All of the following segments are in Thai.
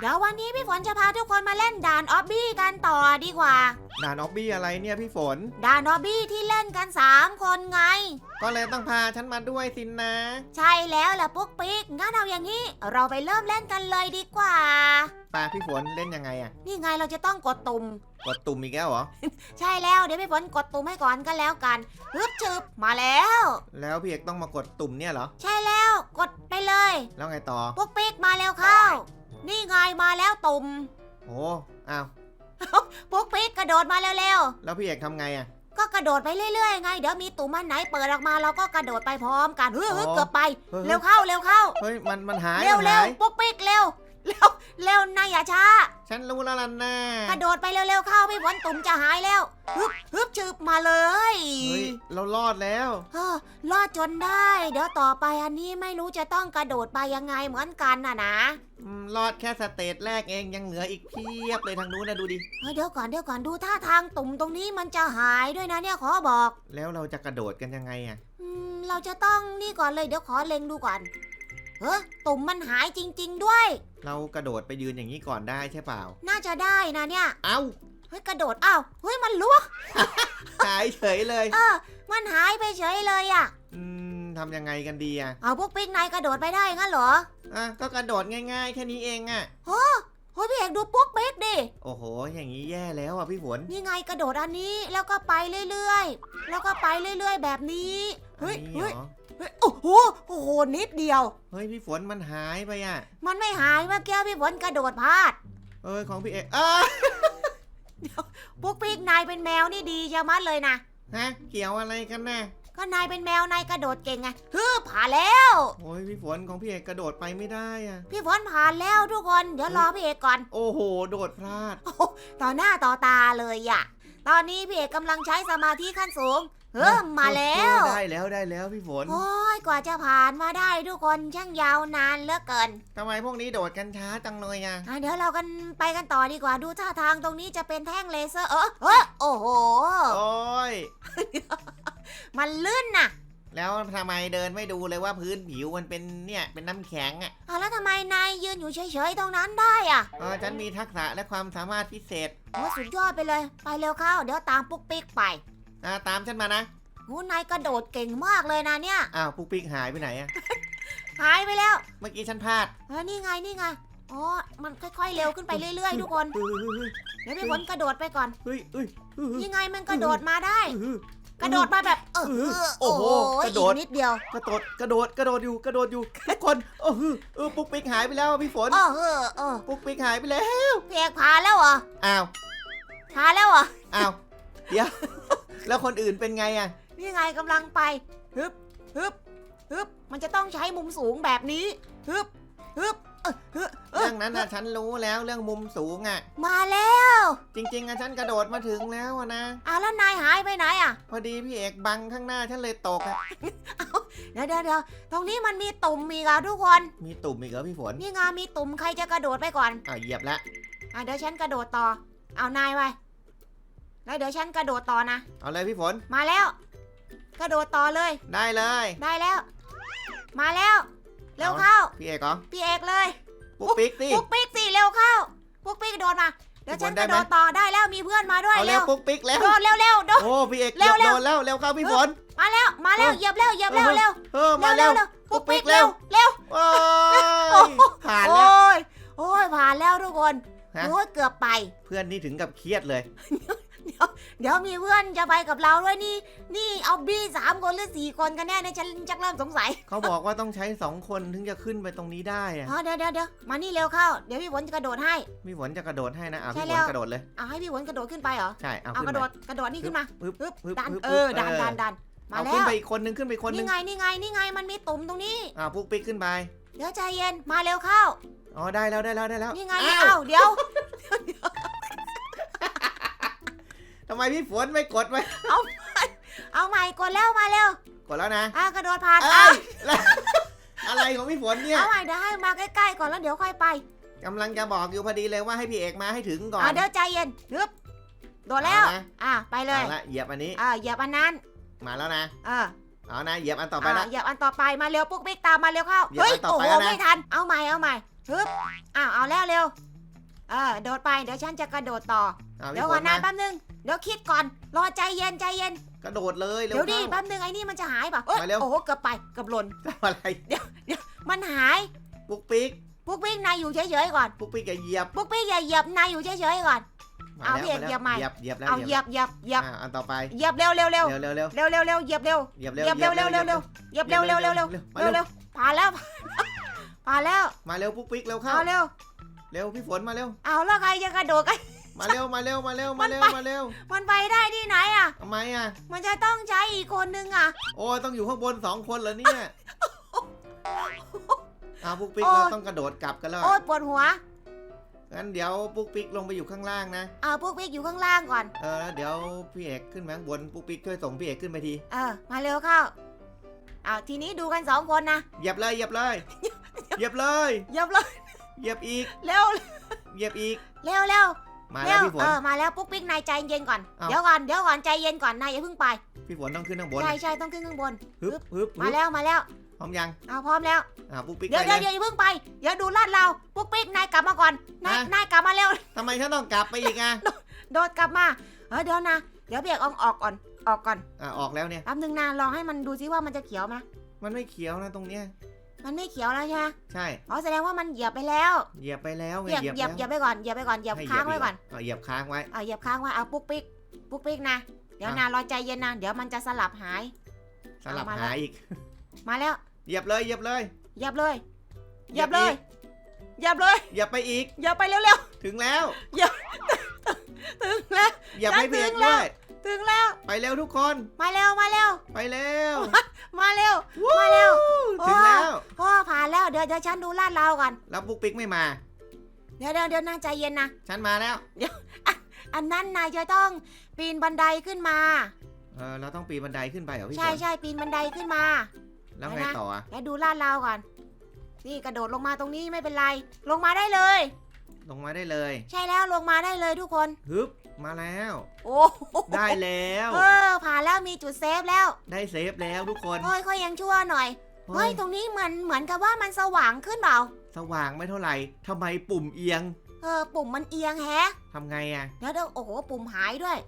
เดี๋ยววันนี้พี่ฝนจะพาทุกคนมาเล่นด่านออบบี้กันต่อดีกว่า ด่านออบบี้อะไรเนี่ยพี่ฝน ด่านออบบี้ที่เล่นกัน 3 คนไง ก็เลยต้องพาฉันมาด้วยสินนะ ใช่แล้วแหละปุ๊กปิ๊กงั้นเอาอย่างนี้ เราไปเริ่มเล่นกันเลยดีกว่าปาพี่ฝนเล่นยังไงอะนี่ไงเราจะต้องกดตุ่มกดตุ่มอีกแล้วเหรอ ใช่แล้วเดี๋ยวพี่ฝนกดตุ่มให้ก่อนก็แล้วกันฮึบชึบมาแล้ว แล้วพี่เอกต้องมากดตุ่มเนี่ยเหรอ ใช่แล้ว กดไปเลย แล้วไงต่อปุ๊กปิ๊กมาแล้วเข้า นี่ไงมาแล้วตุ่มโอ้อ้าวปุ๊กปิ๊กกระโดดมาเร็วแล้วพี่เอกทำไงอะๆ ก็กระโดดไปเรื่อยๆไง เดี๋ยวมีตุ่มอันไหนเปิดออกมาเราก็กระโดดไปพร้อมกันเฮ้ยเฮ้ยเกือบไปฮ้ยเร็วเข้าเร็วเข้า เฮ้ยมันมันหายเร็วมันเร็หาวยปุ๊กปิ๊กเร็ว เร็วเร็วนายอย่าช้า ฉันรู้แล้วล่ะนะกระโดดไปเร็วๆเข้าพี่ฝนตุ่มจะหายแล้วฮึบฮึบชึบมาเลยเฮ้ยเรารอดแล้วเฮ้อรอดจนได้ เดี๋ยวต่อไปอันนี้ไม่รู้จะต้องกระโดดไปยังไงเหมือนกันน่ะนะอืมรอดแค่สเตจแรกเองยังเหลืออีกเพียบเลยทางนู้นนะดูดิ เฮ้ยเดี๋ยวก่อนเดี๋ยวก่อนดูท่าทางตุ่มตรงนี้มันจะหายด้วยนะเนี่ยขอบอกแล้วเราจะกระโดดกันยังไงอะอืมเราจะต้องนี่ก่อนเลยเดี๋ยวขอเล็งดูก่อน เฮ้ยตุ่มมันหายจริง ๆ ด้วย เรากระโดดไปยืนอย่างนี้ก่อนได้ใช่เปล่า น่าจะได้นะเนี่ย เอ้า เฮ้ยกระโดดอ้าวเฮ้ยมันล้วงหายเฉยเลย เออ มันหายไปเฉยเลยอะอืมทำยังไงกันดีอะเอาพวกปิ๊กนายกระโดดไปได้งั้นเหรออะก็กระโดดง่ายๆ แค่นี้เองอะเฮ้ยพี่เอกดูปุ๊กปิ๊กดิ โอ้โห อย่างนี้แย่แล้วอะพี่ฝนนี่ไงกระโดดอันนี้แล้วก็ไปเรื่อยๆ แล้วก็ไปเรื่อยๆ แบบนี้ เฮ้ยอันนี้เฮ้ยเหรอเฮ้ย โอ้โหโอ้โหนิดเดียว เฮ้ยพี่ฝนมันหายไปอะ มันไม่หายเมื่อกี้พี่ฝนกระโดดพลาด เอ้ยของพี่เอกอ้าปุ๊กปิ๊กนายเป็นแมวนี่ดีชะมัดเลยนะฮะเกี่ยวอะไรกันนะก็นายเป็นแมวนายกระโดดเก่งไงฮึบผ่านแล้ว โอ้ยพี่ฝนของพี่เอกกระโดดไปไม่ได้อะ พี่ฝนผ่านแล้วทุกคนเดี๋ยวรอพี่เอกก่อน โอ้โห โดดพลาด ต่อหน้าต่อตาเลยอะตอนนี้พี่เอกกำลังใช้สมาธิขั้นสูง เฮ้มมาแล้วเออได้แล้วได้แล้วพี่ฝน โอ้ยกว่าจะผ่านมาได้ทุกคนช่างยาวนานเหลือเกินทำไมพวกนี้โดดกันช้าจังเลยอะอะเดี๋ยวเรากันไปกันต่อดีกว่าดูท่าทางตรงนี้จะเป็นแท่งเลเซอร์เออเออโอ้โห โอ้ย มันลื่นน่ะแล้วทำไมเดินไม่ดูเลยว่าพื้นผิวมันเป็นเนี่ยเป็นน้ำแข็งอะอะแล้วทำไมนายยืนอยู่เฉยๆตรงนั้นได้อะเออฉันมีทักษะและความสามารถพิเศษโอ้สุดยอดไปเลย ไปเร็วเข้าเดี๋ยวตามปุ๊กปิ๊กไป อ่าตามฉันมานะโอ้นายกระโดดเก่งมากเลยนะเนี่ย อ้าวปุ๊กปิ๊กหายไปไหนอะหายไปแล้วเมื่อกี้ฉันพลาดเออนี่ไงนี่ไง อ๋อ มันค่อยๆเร็วขึ้นไปเรื่อยๆ ทุกคน เฮ้ยเดี๋ยวพี่ฝนกระโดดไปก่อน เฮ้ยเฮ้ยเฮ้ยยังไงมันกระโดดมาได้ เฮ้ย กระโดดมาแบบเออเออเออโอ้โหยกระโดด อีนิดเดียวกระโดดกระโดดกระโดดอยู่กระโดดอยู่ทุกคนเออเออปุ๊กปิ๊กหายไปแล้วพี่ฝนเออเออเออปุ๊กปิ๊กหายไปแล้วพี่เอกผ่านแล้วเหรออ้าวผ่านแล้วเหรออ้าวเดี๋ยว แล้วคนอื่นเป็นไงอะนี่ไงกำลังไปฮึบฮึบฮึบมันจะต้องใช้มุมสูงแบบนี้ฮึบฮึบเออฮึบเออเรื่องนั้นน่ะฉันรู้แล้วเรื่องมุมสูงอะ มาแล้ว จริงๆอะฉันกระโดดมาถึงแล้วอะนะอ้าวแล้วนายหายไปไหนอะพอดีพี่เอกบังข้างหน้าฉันเลยตกอะเดี๋ยวเดี๋ยวเดี๋ยวตรงนี้มันมีตุ่มมีกอะทุกคน มีตุ่มอีกเหรอพี่ฝนนี่ไงมีตุ่มใครจะกระโดดไปก่อนอ้าวเหยียบละอะเดี๋ยวฉันกระโดดต่อ เอานายไป แล้วเดี๋ยวฉันกระโดดต่อนะ เอาเลยพี่ฝน มาแล้ว กระโดดต่อเลย ได้เลยได้แล้ว มาแล้วเร็วเข้าพี่เอกเหรอพี่เอกเลยปุ๊กปิ๊กสิปุ๊กปิ๊กสิเร็วเข้าปุ๊กปิ๊กโดดมา เดี๋ยวฉันพี่กฝนได้ระไหมโดดต่อได้แล้วมีเพื่อนมาด้วยเอาเร็เร็ววปุ๊กปิ๊กแล้วโดดเร็วเร็วโดด โอ้พี่เอกเร็เกืวอบเร็วโดนแล้วเร็วเข้าพี่ฝน มาแล้วมาแล้วเออ เหยียบแล้วเหยียบแล้วเร็วเออเร็มาวเร็เร็ววเร็ว ปุ๊ปุ๊กกปิ๊ปิ๊กกเร็เร็วว เร็วโอ้โอ้ยโหผ่านโอ้แล้วยโอ้ยผ่านแล้วทุกคนฮะ โอ้ยเกือบไป เพื่อนนี่ถึงกับเครียดเลย เดี๋ยวมีเพื่อนจะไปกับเราด้วยนี่ นี่เอาบี้สามคนหรือสี่คนกันแน่เนี่ยฉันจักเริ่มสงสัยเขาบอกว่าต้องใช้สองคนถึงจะขึ้นไปตรงนี้ได้อะอ๋อเดี๋ยวเดี๋ยวเดี๋ยวมานี่เร็วเข้าเดี๋ยวพี่ฝนจะกระโดดให้ พี่ฝนจะกระโดดให้นะอะใช่พี่แล้ฝนวกระโดดเลย เอาให้พี่ฝนกระโดดขึ้นไปเหรอ ใช่ เอาเอาขึ้นกระโดไปดกระโดดนี่ขึ้นมาปึ๊บปึ๊บปึ๊บดันปึ๊บเออดันดันดันมาเอาแล้ขึ้นวไปอีกคนนึงขึ้นไปอีกคนนึนี่งไงนี่ไงนี่ไงมันมีตุ่มตรงนี้อ่าปุ๊กปิ๊กขึ้นไปเดี๋ยวใจเย็นมาเร็วเข้าอ๋อได้แล้วได้แล้วได้แล้วนี่ไงอ้าเอ้าวเดี๋ยวทำไมพี่ฝนไม่กดไว้เอาใหม่กดแล้วมาเร็วกดแล้วนะอ่ากระโดดผ่านเอ้เอายแล้วอะไรของพี่ฝนเนี่ยเอาใหม่เดี๋ยวให้มาใกล้ๆก่อนแล้วเดี๋ยวค่อยไปกำลังจะบอกอยู่พอดีเลยว่าให้พี่เอกมาให้ถึงก่อนอ่าเดี๋ยวใจเย็นฮึบโดดแล้ว เอานะอ่าไปเลยเอาละเหยียบอันนี้ อ่าเหยียบอันนั้นมาแล้วนะอ่าเอานะเหยียบอันต่อไปอ่าละเหยียบอันต่อไปมาเร็วปุ๊กปิ๊กตามมาเร็วเข้าเหยียบเฮ้ยอันต่อโอ้ไปโหแล้วนะ ไม่ทันเอาใหม่เอาใหม่ฮึบอ้าวเอาแล้วเร็ว เออโดดไปเดี๋ยวฉันจะกระโดดต่อเอาเดี๋พี่ยวฝก่อนนนะมาแป๊บนึงเดี๋ยวคิดก่อน รอใจเย็นใจเย็น กระโดดเลยเร็วเดี๋ยวดิเข้า แป๊บนึงไอ้นี่มันจะหายป่ะเอ้ยมาเร็ว โอ้โหเกือบไปเกือบหล่นทำอะไรมันหายปุ๊กปิ๊กปุ๊กปิ๊กนายอยู่เฉยๆก่อนปุ๊กปิ๊กอย่าเหยียบปุ๊กปิ๊กอย่าเหยียบนายอยู่เฉยๆก่อนมาเอาแล้วพี่เอกมาเหยียบใหม่ เหยียบเหยียบแล้วเอาเหยียบเหยียบเหยียบอ่าอันต่อไปเหยียบเร็วเร็วเร็วเร็วเร็วเร็วเร็วเร็วเร็วเหยียบเร็วเหยียบเหเร็วยียบเร็วเร็วเร็วเร็วเหยียบเร็วเร็วเร็วเร็วมาเร็วเร็เร็ววผ่านแล้วผ่านแล้วมาเร็วปุ๊กปิ๊กเร็วเข้าเอาเร็ว เร็วพี่ฝนมาเร็ว เอาแล้วใครจะกระโดดกัน มาเร็วมาเร็วมาเร็วมาเร็วมาเร็วมันไปได้ที่ไหนอะ ทำไมอะ มันจะต้องใช้อีกคนนึงอะ โอ้ยต้องอยู่ข้างบนสองคนเหรอเนี่ยอ้าวปุ๊กปิ๊กโอ้ยเราต้องกระโดดกลับกันแล้วโอ๊ยปวดหัว งั้นเดี๋ยวปุ๊กปิ๊กลงไปอยู่ข้างล่างนะ เอาพวกพี่อยู่ข้างล่างก่อน เออแล้วเดี๋ยวพี่เอกขึ้นมาข้างบนปุ๊กปิ๊กช่วยส่งพี่เอกขึ้นไปทีเออ มาเร็วเข้า เอาทีนี้ดูกันสองคนนะเหยียบเลยเหยียบเลยเหยียบเลย เหยียบเลย เหยียบอีก เร็วเหยียบอีก เร็วเร็วมาเร็แล้ววพี่ฝน เออมาแล้วปุ๊กปิ๊กนายใจเย็นก่อนเอ้าเดี๋ยวก่อนเดี๋ยวก่อนใจเย็นก่อนนายอย่าเพิ่งไป พี่ฝนต้องขึ้นข้างบน ใช่ใช่ต้องขึ้นข้างบนฮึบฮึบมาฮึบแล้วมาแล้ว พร้อมยังเอาพร้อมแล้วอ่าปุ๊กปิ๊กเดี๋ยวไปเดี๋ยวเลยเดี๋ยวอย่าเพิ่งไปเดี๋ยวดูลาดเราปุ๊กปิ๊กนายกลับมาก่อน นายฮะนายกลับมาเร็วทำไมฉันต้องกลับไปอีกอะโดดกลับมาเออเดี๋ยวนะ เดี๋ยวเบียกออกออกก่อนออกก่อน อ่าออกแล้วเนี่ยแป๊บนึงนะลองให้มันดูซิว่ามันจะเขียวไหมมันไม่เขียวนะตรงเนี้ย มันไม่เขียวแล้วใช่ไหมใช่ อ๋อแสดงว่ามันเหยียบไปแล้วเหยียบไปแล้วไงเหยียบเหยียบเหยียบแล้วเหยียบไปก่อนเหยียบไปก่อนเหยียบให้ค้างไว้ก่อนเาเหยียบค้างไว้เอาเหยียบค้างไว้เอาปุ๊กปิ๊กปุ๊กปิ๊กนะ เดี๋ยวนะรอใจเย็นนะเดี๋ยวมันจะสลับหาย สลับเอามาแล้วหาอีก มาแล้วเหยียบเลยเหยียบเลยเหยียบเลยเหยียบเลยเหยียบเลยเหยียบไปอีกเหยียบไปเร็วถึงแล้วๆถึงแล้วเหยียบ ให้ฉันพี่เอกถึงแล้ด้ววย ถึงแล้ว ไปเร็วทุกคน มาเร็ว มาเร็ว ไปเร็ว มาเร็ว มาเร็ว ถึงแล้วพ่อผ่านแล้ว เดี๋ยวเดี๋ยวฉันดูลาดเราก่อน แล้วปุ๊กปิ๊กไม่มา เดี๋ยวเดี๋ยวเดี๋ยวนะใจเย็นนะ ฉันมาแล้วอันนั้นนายจะต้องปีนบันไดขึ้นมา เออเราต้องปีนบันไดขึ้นไปเหรอพี่ใช่ฝนใช่ปีนบันไดขึ้นมา แล้วไงเดี๋ยวนะต่ออะแล้วดูลาดเราก่อน นี่กระโดดลงมาตรงนี้ไม่เป็นไร ลงมาได้เลย ลงมาได้เลยใช่แล้วลงมาได้เลยทุกคน ฮึบมาแล้ว โอ้โหได้แล้วเออผ่านแล้วมีจุดเซฟแล้ว ได้เซฟแล้วทุกคนเฮ้ยค่อยยังชั่วหน่อยเฮ้เฮ้ยยตรงนี้เหมือนเหมือนกับว่ามันสว่างขึ้นเปล่า สว่างไม่เท่าไหร่ทำไมปุ่มเอียง เออปุ่มมันเอียงแฮะทำไงอะเดี๋ยวเดี๋ยวโอ้โหปุ่มหายด้วย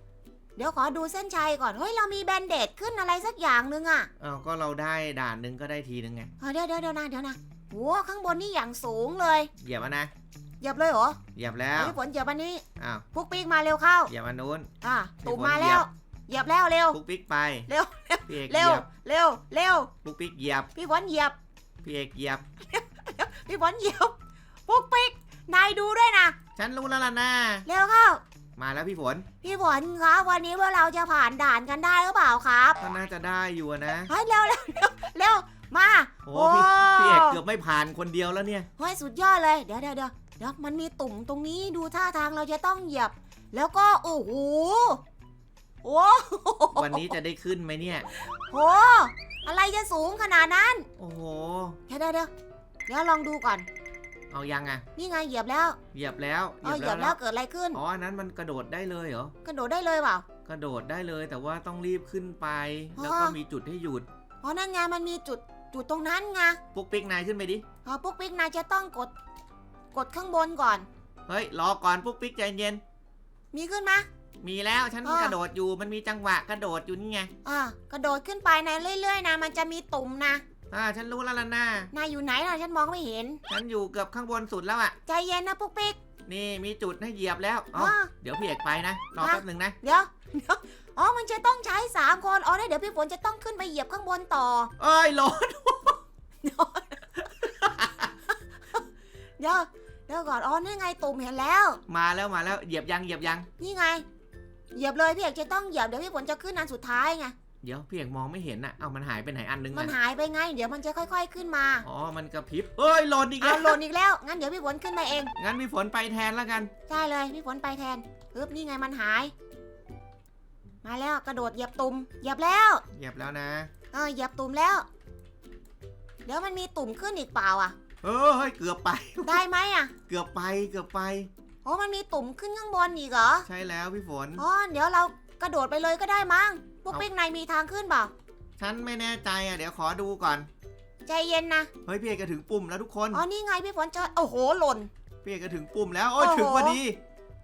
เดี๋ยวขอดูเส้นชัยก่อนเฮ้ยเรามีแบนเดดขึ้นอะไรสักอย่างนึงอะอ้าวก็เราได้ด่านหนึ่งก็ได้ทีนึงไงเออเดี๋ยวเดี๋ยวเดี๋ยวนะเดี๋ยวนะโอ้ข้างบนนี่อย่างสูงเลย เหยียบอะนะ เหยียบเลยเหรอเหยียบแล้วเอาพี่ฝนเหยียบอันนี้อ้าวพุกปิ๊กมาเร็วเข้าเหยียบอันนู้นอะพี่ตุ่มฝนมาเหยีแล้ยบวเหยียบแล้วเร็วปุ๊กปิ๊กไปเร็วพี่เอกเหเร็ยีวยบเร็วเร็วปุ๊กปิ๊กเหยียบ พี่ฝนเหยียบพี่เอกเหยียบพี่ฝนเหยียบพุกปิ๊กนายดูด้วยนะฉันรู้แล้วล่ะนะเร็วเข้ามาแล้วพี่ฝน พี่ฝนครับวันนี้พวกเราจะผ่านด่านกันได้หรือเปล่าครับก็น่าจะได้อยู่อะนะเฮ้ยเร็วเร็วเร็วเร็วมา โอ้พี่พี่เอกเกือบไม่ผ่านคนเดียวแล้วเนี่ยเฮ้ยสุดยอดเลยเดี๋ยวเดี๋ยวเดี๋ยว เดี๋ยวมันมีตุ่มตรงนี้ดูท่าทางเราจะต้องเหยียบ แล้วก็โอ้โหโอ้วันนี้จะได้ขึ้นไหมเนี่ยโหอะไรจะสูงขนาดนั้น โอ้โหเดี๋ยวเดี๋ยวเดี๋ยวเดี๋ยวลองดูก่อน เอายังอะนี่ไงเหยียบแล้ว เหยียบแล้วเออเหยียบแล้วเกิดอะไรขึ้นอ๋ออันนั้นมันกระโดดได้เลยเหรอกระโดดได้เลยเปล่ากระโดดได้เลยแต่ว่าต้องรีบขึ้นไปอ๋อแล้วก็มีจุดให้หยุดอ๋อนั่นไงมันมีจุดจุดตรงนั้นไงปุ๊กปิ๊กนายขึ้นไปดิอ๋อปุ๊กปิ๊กนายจะต้องกด กดข้างบนก่อน เฮ้ยรอก่อนปุ๊กปิ๊กใจเย็น มีขึ้นไหม มีแล้วฉันอ่ากระโดดอยู่มันมีจังหวะกระโดดอยู่นี่ไงอ่ากระโดดขึ้นไปในเรื่อยๆนะ มันจะมีตุ่มนะอ่าฉันรู้แล้วล่ะนะนายอยู่ไหนล่ะฉันมองไม่เห็น ฉันอยู่เกือบข้างบนสุดแล้วอะใจเย็นนะปุ๊กปิ๊กนี่มีจุดให้เหยียบแล้วอ๋ออ๋อเดี๋ยวพี่เอกไปนะรอฮะ แป๊บหนึ่งนะเดี๋ยวเดี๋ยวอ๋อ มันจะต้องใช้สามคนอ๋อแล้วเดี๋ยวพี่ฝนจะต้องขึ้นไปเหยียบข้างบนต่อ เอ้ยรอเดี๋ยว เดี๋ยวก่อนอ๋อนี่ไงตุ่มเห็นแล้ว มาแล้วมาแล้วเหยียบยังเหยียบยังนี่ไง เหยียบเลยพี่เอกจะต้องเหยียบเดี๋ยวพี่ฝนจะขึ้นอันสุดท้ายไงเดี๋ยวพี่เอกมองไม่เห็นน่ะเอามันหายไปไหนอันนึงมันอะหายไปไง เดี๋ยวมันจะค่อย ๆขึ้นมาอ๋อมันกระพริบเอ้ยหล่นอีกแล้เอาวหล่นอีกแล้วงั้นเดี๋ยวพี่ฝนขึ้นมาเอง งั้นพี่ฝนไปแทนแล้วกัน ใช่เลยพี่ฝนไปแทนปึ๊บนี่ไงมันหาย มาแล้วกระโดดเหยียบตุ่มเหยียบแล้ว เหยียบแล้วนะ เออเหยียบตุ่มแล้ว เดี๋ยวมันมีตุ่มขึ้นอีกเปล่าอะ เออเฮ้ยเกือบไป ได้ไหมอะ เกือบไปเกือบไปอ๋อมันมีตุ่มขึ้นข้างบนอีกเหรอ ใช่แล้วพี่ฝน อ๋อ เดี๋ยวเรากระโดดไปเลยก็ได้มั้ง พวกเอาปิ๊กนายมีทางขึ้นเปล่า ฉันไม่แน่ใจอะเดี๋ยวขอดูก่อน ใจเย็นนะ เฮ้ยพี่เอกจะถึงปุ่มแล้วทุกคน อ๋อ นี่ไงพี่ฝนเจอ โอ้โห หล่น พี่เอกจะถึงปุ่มแล้วโอ้ยโอ้โห ถึงพอดี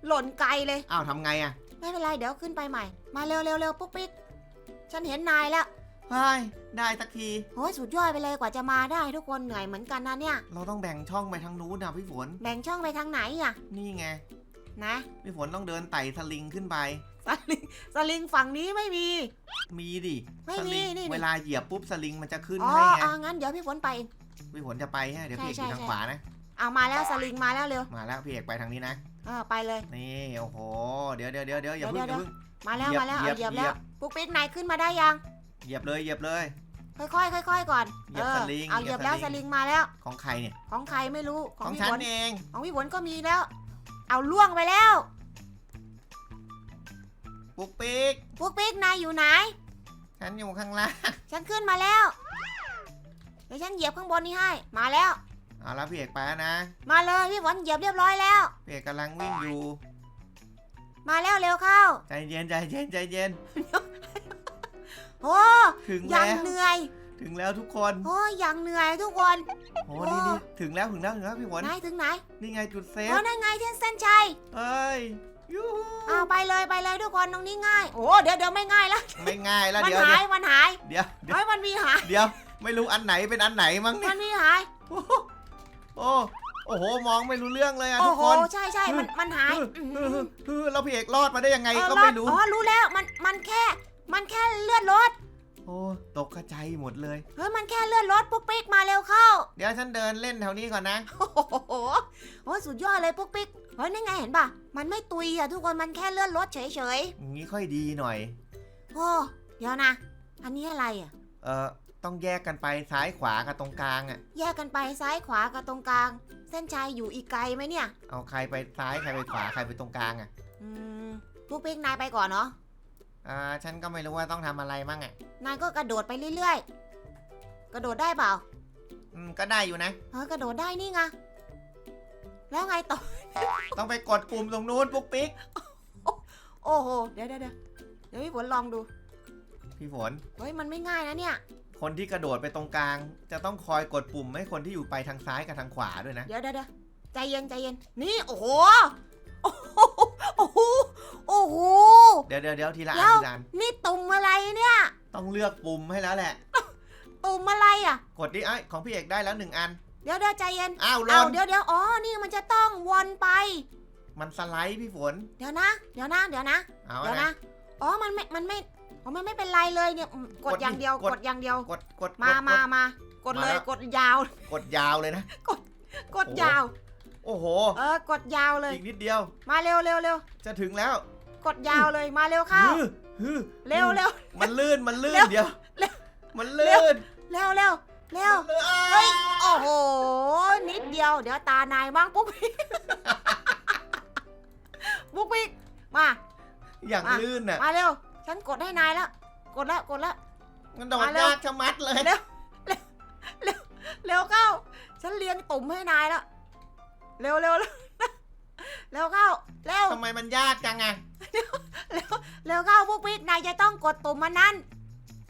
หล่นไกลเลย อ้าวทำไงอะไม่เป็นไร เดี๋ยวขึ้นไปใหม่ มาเร็วเร็วเร็วปุ๊กปิ๊ก ฉันเห็นนายแล้ว เฮ้ยได้สักที โอ้ยสุดยอดไปเลยกว่าจะมาได้ทุกคนเหนื่อยเหมือนกันนะเนี่ย เราต้องแบ่งช่องไปทางนู้นนะพี่ฝน แบ่งช่องไปทางไหนอะนี่ไง นะพี่ฝนต้องเดินไต่สลิงขึ้นไป สลิงสลิงฝั่งนี้ไม่มี มีดิไม่สมีลิงนี่ เวลาเหยียบปุ๊บสลิงมันจะขึ้นอ๋อให้ไงอ่างั้นเดี๋ยวพี่ฝนไปเอง พี่ฝนจะไปฮะเดี๋ยวใช่พี่เอกอยู่ใช่ ทางใช่ขวานะ เอามาแล้วสลิงมาแล้วเร็วมาแล้วพี่เอกไปทางนี้นะ เออไปเลย นี่โอ้โห เดี๋ยวเดี๋ยวเดี๋ยวเดี๋ยวอย่าเพิ่งอเดี๋ย่ายวเพิ่ง มาแล้วเหยียบมาแล้วเอาเหเหยียียยบบเหยีแล้ยวบปุ๊กปิ๊กนายขึ้นมาได้ยัง เหยียบเลยเหยียบเลย ค่อยๆค่อยๆก่อนเหยียบออสลิงเอาเหเหยียียยบบแล้วสสลิงลิงมาแล้ว ของใครเนี่ย ของใครไม่รู้ขขององพี่ฉัฝนนเอง ของพี่ฝนก็มีแล้ว เอาล่วงไปแล้วปุ๊กปิ๊ก ปุ๊กปิ๊กนายอยู่ไหน ฉันอยู่ข้างล่างฉันขึ้นมาแล้วเดี๋ยวฉันเหยียบข้างบนนี้ให้ มาแล้ว เอาละพี่เอกไปแล้วนะมาเลยพี่ฝนเหยียบเรียบร้อยแล้ว พี่เอกกำลังวิ่งอยู่ มาแล้วเร็วเข้า ใจเย็นใจเย็นใจเย็น โอ้ถึงยัแล้งวเหนื่อยถึงแล้วทุกคนโอ้ยังเหนื่อยทุกคน โอ้นี่นี่ถึงแล้วถึงแล้วถึงแล้วพี่ฝนไหนถึงไหน นี่ไงจุดเซฟโอ้นั่นไงเส้นเส้นชัยเอ้ยยูฮูเอาไปเลยไปเลยทุกคนตรงนี้ง่าย โอ้เดี๋ยวเดี๋ยวไม่ง่ายแล้วไม่ง่ายแล้วมันเดี๋ยวหายมันหาย เดี๋ยวเดี๋ยวเฮ้ยมันมีหาย เดี๋ยวไม่รู้อันไหนเป็นอันไหนมั้งเนี่มัยนมีหายโอ้โหโอ้โอ้โห มองไม่รู้เรื่องเลยอะโอ้ทุกโหคน ใช่ใช่มันมันหายเออเออเออแล้วพี่เอกรอดมาได้ยังไงเออก็รอไม่ดรู้ อ๋อ รู้แล้ว มัน มันแค่ มันแค่เลื่อนรถโอ้ตกกระจายหมดเลย เฮ้ยมันแค่เลื่อนรถปุ๊กปิ๊กมาเร็วเข้า เดี๋ยวฉันเดินเล่นแถวนี้ก่อนนะ โอ้โหโอ้ยสุดยอดเลยปุ๊กปิ๊ก เฮ้ยนี่ไงเห็นป่ะ มันไม่ตุยอะทุกคนมันแค่เลื่อนรถเฉยอย่างนี้ค่อยดีหน่อย ๆ โอ้เดี๋ยวนะ อันนี้อะไรอะ เออต้องแยกกันไปซ้ายขวากับตรงกลางอะ แยกกันไปซ้ายขวากับตรงกลาง เส้นชัยอยู่อีกไกลไหมเนี่ย เอาใครไปซ้ายใครไปขวาใครไปตรงกลางอะ อืมปุ๊กปิ๊กนายไปก่อนเนาะ อ่าฉันก็ไม่รู้ว่าต้องทำอะไรมั่งอะนายก็กระโดดไปเรื่อยๆ กระโดดได้เปล่า อืมก็ได้อยู่นะ เออกระโดดได้นี่ไง แล้วไงต่อ ต้องไปกดปุ่มตรงนู้นปุ๊กปิ๊กโอ้โห เดี๋ยวเดี๋ยวเดี๋ยวเดี๋ยวพี่ฝนลองดู พี่ฝน เฮ้ย มันไม่ง่ายนะเนี่ย คนที่กระโดดไปตรงกลาง จะต้องคอยกดปุ่มให้คนที่อยู่ไปทางซ้ายกับทางขวาด้วยนะ เดี๋ยวเดี๋ยวเดี๋ยวใจเย็นใจเย็น นี่ โอ้โห โอ้โห โอ้โหโอ้โหเดี๋ยวเดี๋ยวเดี๋ยวทีละแล้อันวทีละอันนี่ตุ่มอะไรเนี่ย ต้องเลือกปุ่มให้แล้วแหละ ตุ่มอะไรอะ กดดิไอ้ยของพี่เอกได้แล้วหนึ่งอัน เดี๋ยวเดี๋ยวใจเย็นอ้าวหลเอานเดี๋ยวเดี๋ยวอ๋อนี่มันจะต้องวนไป มันสไลด์พี่ฝน เดี๋ยวนะ เดี๋ยวนะ เดี๋ยวนะเอาเดี๋ยวนะนะอ๋อมันไม่มันไม่อ๋อมันไม่เป็นไรเลยเนี่ยอืมกดกดดิอย่างเดียวกดกดอย่างเดียว กดกดมากดมากดมากดเลยมาแล้วกดยาว กดยาวเลยนะ กดยาวโอ้โห เออกดยาวเลย อีกนิดเดียว มาเร็วเร็วเร็วจะถึงแล้วกดยาวเลยมาเร็วเข้าฮือฮือเร็วเร็ว มันลื่นมันลื่เร็นวเดี๋ยว เร็ว มันลื่นเร็วเร็วเร็วมันลื่นเฮ้ยโอ้โหนิดเดียว เดี๋ยวตานายบ้างปุ๊บปุ๊กปิ๊กมาอย่างมาลื่นน่ะมาเร็ว ฉันกดให้นายแล้ว กดแล้วกดแล้วมันโดดมาเร็วยากชะมัดเลยเร็วเร็วเร็วเร็วเข้า ฉันเลี้ยงตุ่มให้นายแล้ว เร็วเร็วเร็วเร็วเข้าเร็วทำไมมันยากจังอะเร็วเข้าปุ๊กปิ๊กนายจะต้องกดตุ่มมันนั้น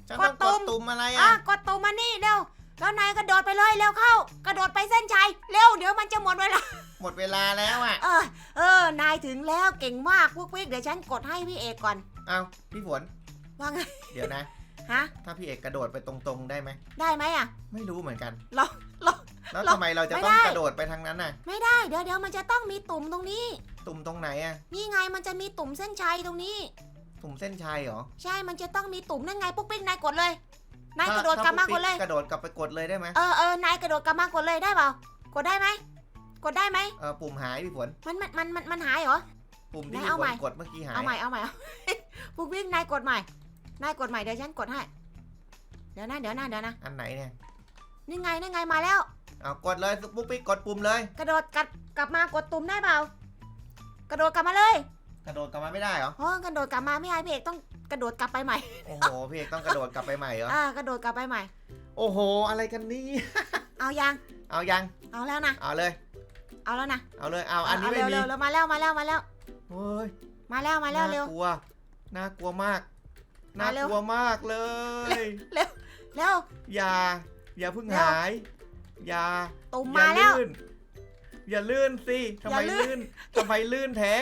จะต้องกกดดตุ่ม ตุ่มอะไรอะอะกดตุ่มมานี่เร็วแล้วนายกระโดดไปเลยเร็วเข้ากระโดดไปเส้นชัยเร็วเดี๋ยวมันจะหมดเวลาหมดเวลาแล้วอะเออเออนายถึงแล้วเก่งมากปุ๊กปิ๊กเดี๋ยวฉันกดให้พี่เอกก่อนเอาพี่ฝน ว่าไงเดี๋ยวนะ ฮะถ้าพี่เอกกระโดดไปตรงๆได้ไหม ได้ไหมอะ ไม่รู้เหมือนกัน ลองลอง แล้วลองทำไมเราจะไม่ต้องได้กระโดดไปทางนั้นน่ะ ไม่ได้เดี๋ยวเดี๋ยวมันจะต้องมีตุ่มตรงนี้ ตุ่มตรงไหนอะนี่ไงมันจะมีตุ่มเส้นชัยตรงนี้ ตุ่มเส้นชัยเหรอ ใช่ มันจะต้องมีตุ่มนั่นไงปุ๊กปิ๊กนายกดเลย นายถ้กระโดดกลับมากดเลยถ้ระโดดกลับไปกดเลยได้ไหมเออเออนายกระโดดกลับมากดเลยได้เปล่ากดได้ไหม กดได้ไหมเออปุ่มหายพี่ฝน มันมันมันมันมันหายเหรอ ปุ่มที่ไหนพี่เอาฝใหม่นกดเมื่อกี้หาย เอาใหม่เอาใหม่เอาปุ๊กปิ๊กนายกดใหม่ นายกดใหม่เดี๋ยวฉันกดให้ เดี๋ยวนะเดี๋ยวนะเดี๋ยวนะ อันไหนเนี่ย นี่ไงนี่ไงมาแล้ว เอากดเลยปุ๊กปิ๊กกดปุ่มเลย กระโดดกลับกลับมากดตุ่มได้เปล่ากระโดดกลับมาเลยกระโดดกลับมาไม่ได้เหรอ อ๋อกระโดดกลับมาไม่ได้พี่เอกต้องกระโดดกลับไปใหม่ โอ้โหพี่เอกต้องกระโดดกลับไปใหม่เหรอ อ่ากระโดดกลับไปใหม่ โอ้โห อะไรกันนี่ เอายัง เอายัง เอาแล้วนะ เอาเลย เอาแล้วนะ เอาเลย เอาอันนี้เาไม่เร็วมีเร็วเร็วมาแล้วมาแล้วมาแล้วเฮ้ย มาแล้วมาแล้วเร็ว น่ากลัว น่ากลัวมากมาน่าเร็วกลัวมากเลย เร็วอย่า อย่าเพิ่งเร็วหาย อย่าตุ่มอย่ามาแล้ว ลื่น อย่าลื่นสิทำไมอย่าลื่นลื่นทำไมลื่นแท้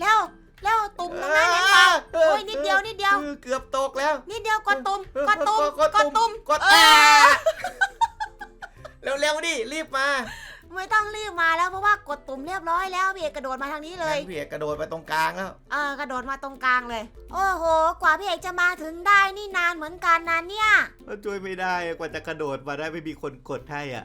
แล้วแล้วตุ่มตรงนั้นเห็นเปล่าโอ้ยนิดเดียวนิดเดียวออเกือบตกแล้ว นิดเดียวกดตุ่มเออกดตุ่มกดกดตุ่มกดเออเร็วๆดิรีบมา ไม่ต้องรีบมาแล้วเพราะว่ากดตุ่มเรียบร้อยแล้วพี่เอกกระโดดมาทางนี้เลย งั้นพี่เอกกระโดดไปตรงกลางแล้วเออกระโดดมาตรงกลางเลย โอ้โห กว่าพี่เอกจะมาถึงได้นี่นานเหมือนกันนะเนี่ยช่วยไม่ได้กว่าจะกระโดดมาได้ไม่มีคนกดให้อะ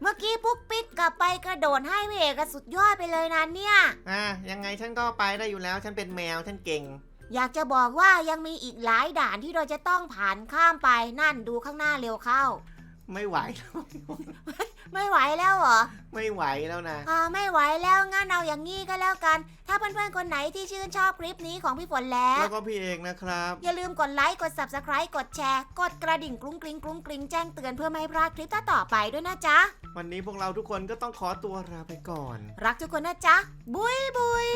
เมื่อกี้ปุ๊กปิ๊กกลับไปกระโดดให้พี่เอกอะสุดยอดไปเลยนะเนี่ย อะยังไงฉันก็ไปได้อยู่แล้ว ฉันเป็นแมวฉันเก่ง อยากจะบอกว่ายังมีอีกหลายด่านที่เราจะต้องผ่านข้ามไปนั่นดูข้างหน้าเร็วเข้า ไม่ไหวแล้ว ไม่ไหวแล้วเหรอไม่ไหวแล้วนะ อ่าไม่ไหวแล้วงั้นเอาอย่างงี้ก็แล้วกัน ถ้าเพื่อนๆคนไหนที่ชื่นชอบคลิปนี้ของพี่ฝนแล้ว แล้วก็พี่เอกนะครับ อย่าลืมกดไลค์ กด subscribe กดแชร์ กดกระดิ่งกรุ้งกริ้งกรุ้งกริ้งแจ้งเตือนเพื่อไม่ให้พลาดคลิปต่อๆไปด้วยนะจ๊ะ วันนี้พวกเราทุกคนก็ต้องขอตัวลาไปก่อน รักทุกคนนะจ๊ะ บุยบุย